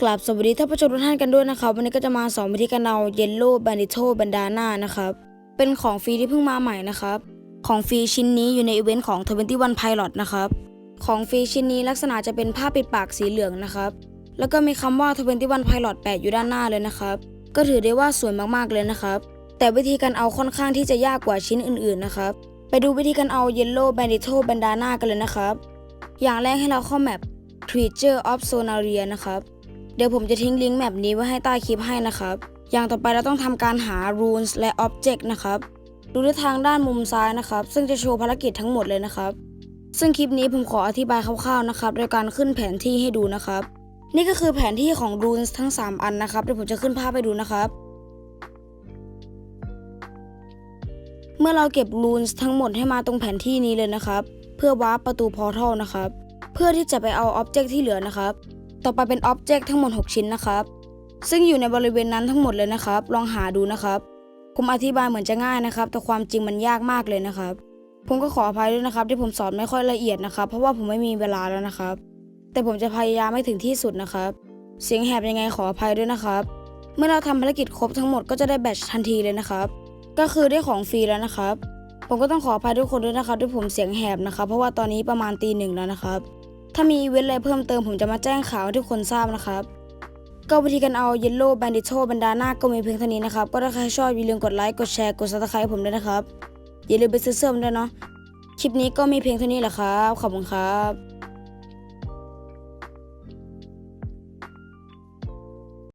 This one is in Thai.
กราบสวัสดีท่านผู้ชมทุกท่านกันด้วยนะครับ วันนี้ก็จะมาสอนวิธีการเอาเยลโล่บ a นดิโตบันดาน่านะครับ เป็นของฟรีที่เพิ่งมาใหม่นะครับ ของฟรีชิ้นนี้อยู่ในอีเวนต์ของ 21 Pilot นะครับ ของฟรีชิ้นนี้ลักษณะจะเป็นผ้าปิดปากสีเหลืองนะครับ แล้วก็มีคำว่า 21 Pilot แปะอยู่ด้านหน้าเลยนะครับ ก็ถือได้ว่าสวยมากๆเลยนะครับ แต่วิธีการเอาค่อนข้างที่จะยากกว่าชิ้นอื่นๆนะครับ ไปดูวิธีการเอาเยลโล่บ a นดิโตบันดาน่ากันเลยนะครับ อย่างแรกให้เราเข้าแมป Creature of Sonaria นะครับ เดี๋ยวผมจะทิ้งลิงก์แมปนี้ไว้ให้ใต้คลิปให้นะครับ อย่างต่อไปเราต้องทำการหา runes และ object นะครับดูที่ทางด้านมุมซ้ายนะครับ ซึ่งจะโชว์ภารกิจทั้งหมดเลยนะครับ ซึ่งคลิปนี้ผมขออธิบายคร่าวๆนะครับโดยการขึ้นแผนที่ให้ดูนะครับ นี่ก็คือแผนที่ของ runes ทั้ง 3 อันนะครับเดี๋ยวผมจะขึ้นภาพให้ดูนะครับเมื่อเราเก็บ runes ทั้งหมดให้มาตรงแผนที่นี้เลยนะครับ เพื่อวาร์ปประตู portal นะครับ เพื่อที่จะไปเอา object ที่เหลือนะครับ ต่อไปเป็น Object ทั้งหมด 6 ชิ้นนะครับ ซึ่งอยู่ในบริเวณนั้นทั้งหมดเลยนะครับ ลองหาดูนะครับ ผมอธิบายเหมือนจะง่ายนะครับ แต่ความจริงมันยากมากเลยนะครับ ผมก็ขออภัยด้วยนะครับ ที่ผมสอนไม่ค่อยละเอียดนะครับ เพราะว่าผมไม่มีเวลาแล้วนะครับ แต่ผมจะพยายามให้ถึงที่สุดนะครับ เสียงแหบยังไงขออภัยด้วยนะครับ เมื่อเราทำภารกิจครบทั้งหมดก็จะได้แบตทันทีเลยนะครับ ก็คือได้ของฟรีแล้วนะครับ ผมก็ต้องขออภัยทุกคนด้วยนะครับที่ผมเสียงแหบนะครับ เพราะว่าตอนนี้ประมาณตีหนึ่งแล้วนะครับ ถ้ามีอีเวนต์อะไรเพิ่มเติมผมจะมาแจ้งข่าวให้ทุกคนทราบนะครับ ก็วิธีการเอาเยลโล่แบนดิโชบันดาน่าก็มีเพียงเท่านี้นะครับ ก็ถ้าใครชอบอย่าลืมกดไลค์ กดแชร์ กดซับสไครต์ผมด้วยนะครับ อย่าลืมไปซื้อเสื้อผมด้วยเนาะ คลิปนี้ก็มีเพียงเท่านี้แหละครับ ขอบคุณครับ